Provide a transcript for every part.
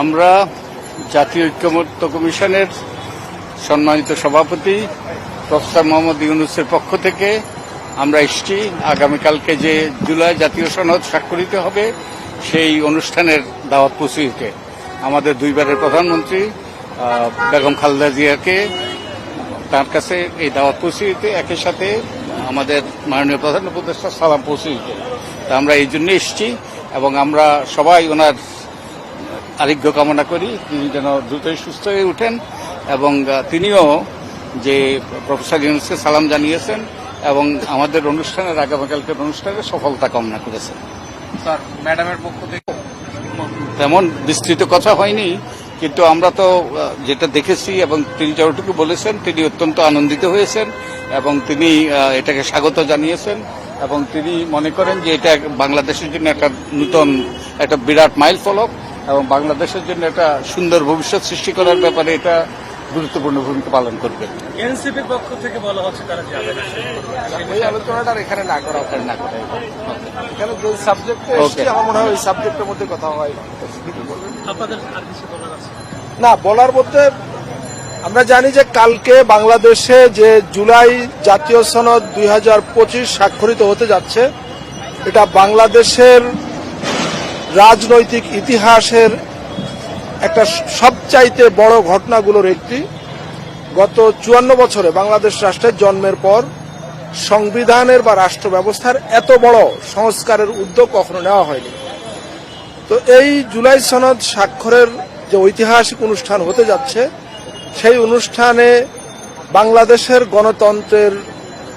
আমরা জাতীয় ঐক্যমত্য কমিশনের সম্মানিত সভাপতি প্রফেসর মোহাম্মদ ইউনুসের পক্ষ থেকে আমরা এসছি। আগামীকালকে যে জুলাই জাতীয় সনদ স্বাক্ষরিত হবে, সেই অনুষ্ঠানের দাওয়াত পৌঁছে আমাদের দুইবারের প্রধানমন্ত্রী বেগম খালেদা জিয়াকে তার কাছে এই দাওয়াত পৌঁছে একই সাথে আমাদের মাননীয় প্রধান উপদেষ্টা সালাম পৌঁছে দিতে আমরা এই জন্য এসেছি এবং আমরা সবাই ওনার আরোগ্য কামনা করি। তিনি যেন দ্রুতই সুস্থ হয়ে উঠেন এবং তিনিও যে প্রফেসর ইউনুসকে সালাম জানিয়েছেন এবং আমাদের অনুষ্ঠানের আগামীকালকের অনুষ্ঠানে সফলতা কামনা করেছেন। স্যার ম্যাডামের পক্ষ থেকে তেমন বিস্তৃত কথা হয়নি কিন্তু আমরা তো যেটা দেখেছি এবং তিনি যতটুকু বলেছেন তিনি অত্যন্ত আনন্দিত হয়েছেন এবং তিনি এটাকে স্বাগত জানিয়েছেন এবং তিনি মনে করেন যে এটা বাংলাদেশের জন্য একটা নূতন একটা বিরাট মাইল ফলক এবং বাংলাদেশের জন্য একটা সুন্দর ভবিষ্যৎ সৃষ্টি করার ব্যাপারে এটা গুরুত্বপূর্ণ ভূমিকা পালন করবে। এনসিপির পক্ষ থেকে বলা হচ্ছে তারা যাবে ওই আলোচনাটা এখানে না করা না করে। এখানে যে সাবজেক্টে আমার মনে হয় ওই সাবজেক্টের মধ্যে কথা হয়। আপনাদের আর কিছু বলার আছে? না বলার মধ্যে আমরা জানি যে কালকে বাংলাদেশে যে জুলাই জাতীয় সনদ দুই হাজার পঁচিশ স্বাক্ষরিত হতে যাচ্ছে এটা বাংলাদেশের রাজনৈতিক ইতিহাসের একটা সবচাইতে বড় ঘটনাগুলোর একটি। গত চুয়ান্ন বছরে বাংলাদেশ রাষ্ট্রের জন্মের পর সংবিধানের বা রাষ্ট্র ব্যবস্থার এত বড় সংস্কারের উদ্যোগ কখনো নেওয়া হয়নি। তো এই জুলাই সনদ স্বাক্ষরের যে ঐতিহাসিক অনুষ্ঠান হতে যাচ্ছে, সেই অনুষ্ঠানে বাংলাদেশের গণতন্ত্রের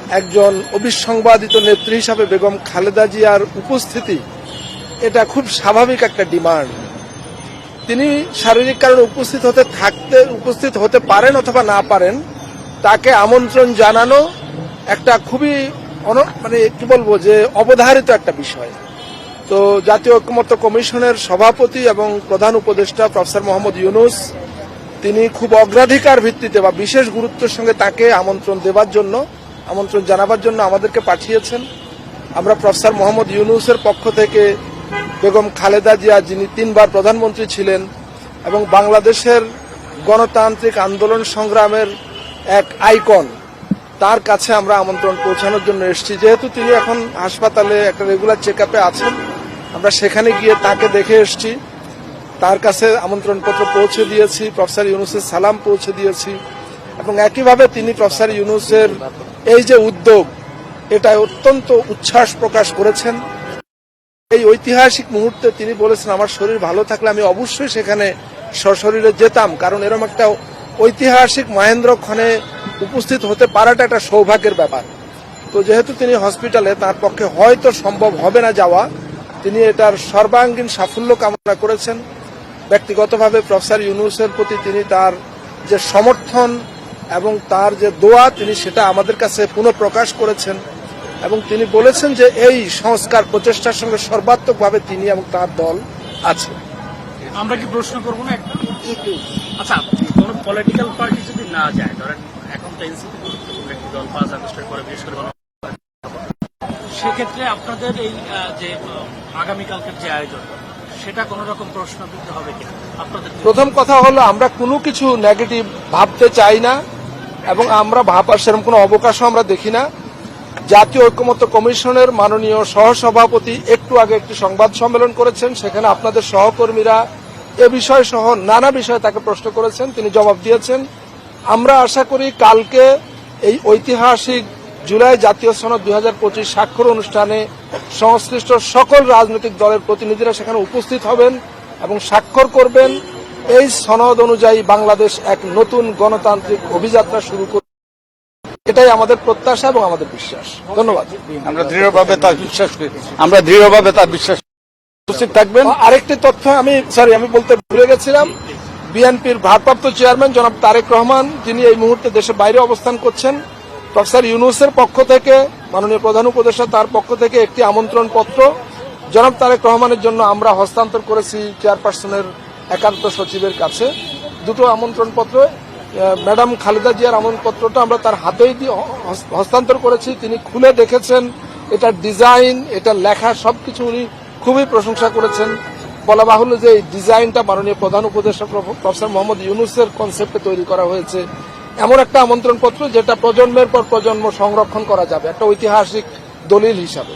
একজন অবিসংবাদিত নেত্রী হিসাবে বেগম খালেদা জিয়ার উপস্থিতি এটা খুব স্বাভাবিক একটা ডিমান্ড। তিনি শারীরিক কারণে উপস্থিত হতে থাকতে, উপস্থিত হতে পারেন অথবা না পারেন, তাকে আমন্ত্রণ জানানো একটা খুবই মানে কি বলব যে অবধারিত একটা বিষয়। তো জাতীয় ঐক্যমত্য কমিশনের সভাপতি এবং প্রধান উপদেষ্টা প্রফেসর মোহাম্মদ ইউনুস, তিনি খুব অগ্রাধিকার ভিত্তিতে বা বিশেষ গুরুত্বের সঙ্গে তাকে আমন্ত্রণ দেবার জন্য, আমন্ত্রণ জানাবার জন্য আমাদেরকে পাঠিয়েছেন। আমরা প্রফেসর মোহাম্মদ ইউনুসের পক্ষ থেকে বেগম খালেদা জিয়া যিনি তিনবার প্রধানমন্ত্রী ছিলেন এবং বাংলাদেশের গণতান্ত্রিক আন্দোলন সংগ্রামের এক আইকন, তার কাছে আমরা আমন্ত্রণ পৌঁছানোর জন্য এসেছি। যেহেতু তিনি এখন হাসপাতালে একটা রেগুলার চেক আছেন, আমরা সেখানে গিয়ে তাকে দেখে এসেছি। তার কাছে আমন্ত্রণপত্র পৌঁছে দিয়েছি, প্রফেসর ইউনুসের সালাম পৌঁছে দিয়েছি এবং একইভাবে তিনি প্রফেসর ইউনুসের এই যে উদ্যোগ এটা অত্যন্ত উচ্ছ্বাস প্রকাশ করেছেন। এই ঐতিহাসিক মুহূর্তে তিনি বলেছেন, আমার শরীর ভালো থাকলে আমি অবশ্যই সেখানে সশরীরে যেতাম। কারণ এরকম একটা ঐতিহাসিক মহেন্দ্র উপস্থিত হতে পারাটা একটা সৌভাগ্যের ব্যাপার। তো যেহেতু তিনি হসপিটালে, তার পক্ষে হয়তো সম্ভব হবে না যাওয়া। তিনি এটার সর্বাঙ্গীন সাফল্য কামনা করেছেন। ব্যক্তিগতভাবে প্রফেসর ইউনুসের প্রতি তিনি তার যে সমর্থন এবং তার যে দোয়া, তিনি সেটা আমাদের কাছে পুনঃপ্রকাশ করেছেন। এবং তিনি বলেছেন যে এই সংস্কার প্রচেষ্টার সঙ্গে সর্বাত্মকভাবে তিনি এবং তার দল আছে। আমরা কি প্রশ্ন করব না আচ্ছা কোন পলিটিক্যাল পার্টি যদি না যায় ধরেন এখন তো এনসিপি গুরুত্বপূর্ণ একটি দল পাঁচ আগস্টের পরে বিশেষ করে সেক্ষেত্রে আপনাদের এই যে আগামীকালকের যে আয়োজন সেটা কোন রকম প্রশ্নবিদ্ধ হবে কিনা? আপনাদের প্রথম কথা হলো আমরা কোনো কিছু নেগেটিভ ভাবতে চাই না এবং আমরা ভাবার সেরকম কোনো অবকাশও আমরা দেখি না। জাতীয় ঐক্যমত্য কমিশনের মাননীয় সহসভাপতি একটু আগে একটি সংবাদ সম্মেলন করেছেন, সেখানে আপনাদের সহকর্মীরা এ বিষয় সহ নানা বিষয়ে তাকে প্রশ্ন করেছেন, তিনি জবাব দিয়েছেন। আমরা আশা করি কালকে এই ঐতিহাসিক জুলাই জাতীয় সনদ দু হাজার পঁচিশ স্বাক্ষর অনুষ্ঠানে সংশ্লিষ্ট সকল রাজনৈতিক দলের প্রতিনিধিরা সেখানে উপস্থিত হবেন এবং স্বাক্ষর করবেন। এই সনদ অনুযায়ী বাংলাদেশ এক নতুন গণতান্ত্রিক অভিযাত্রা শুরু করবে। এটাই আমাদের প্রত্যাশা এবং আমাদের বিশ্বাস। ধন্যবাদ। আমরা দৃঢ়ভাবে তার বিশ্বাস করি। আমরা দৃঢ়ভাবে তার বিশ্বাস উপস্থিত থাকবেন। আরেকটি তথ্য আমি সরি আমি বলতে ভুলে গেছিলাম। বিএনপির ভারপ্রাপ্ত চেয়ারম্যান জনাব তারেক রহমান যিনি এই মুহূর্তে দেশের বাইরে অবস্থান করছেন প্রফেসর ইউনুসের পক্ষ থেকে মাননীয় প্রধান উপদেষ্টা তার পক্ষ থেকে একটি আমন্ত্রণ পত্র জনাব তারেক রহমানের জন্য আমরা হস্তান্তর করেছি চেয়ারপারসনের একান্ত সচিবের কাছে। দুটো আমন্ত্রণ পত্র ম্যাডাম খালেদা জিয়ার আমন্ত্রণপত্রটা আমরা তার হাতেই দিয়ে হস্তান্তর করেছি। তিনি খুলে দেখেছেন, এটার ডিজাইন, এটার লেখা, সবকিছু উনি খুবই প্রশংসা করেছেন। বলা বাহুল্য যে এই ডিজাইনটা মাননীয় প্রধান উপদেষ্টা প্রফ- প্রফেসর মোহাম্মদ ইউনুসের কনসেপ্টে তৈরি করা হয়েছে। এমন একটা আমন্ত্রণ পত্র যেটা প্রজন্মের পর প্রজন্ম সংরক্ষণ করা যাবে, একটা ঐতিহাসিক দলিল হিসাবে।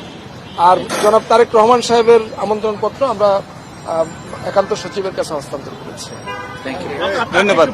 আর জনাব তারেক রহমান সাহেবের আমন্ত্রণ পত্র আমরা একান্ত সচিবের কাছে হস্তান্তর করেছে। থ্যাংক ইউ ধন্যবাদ।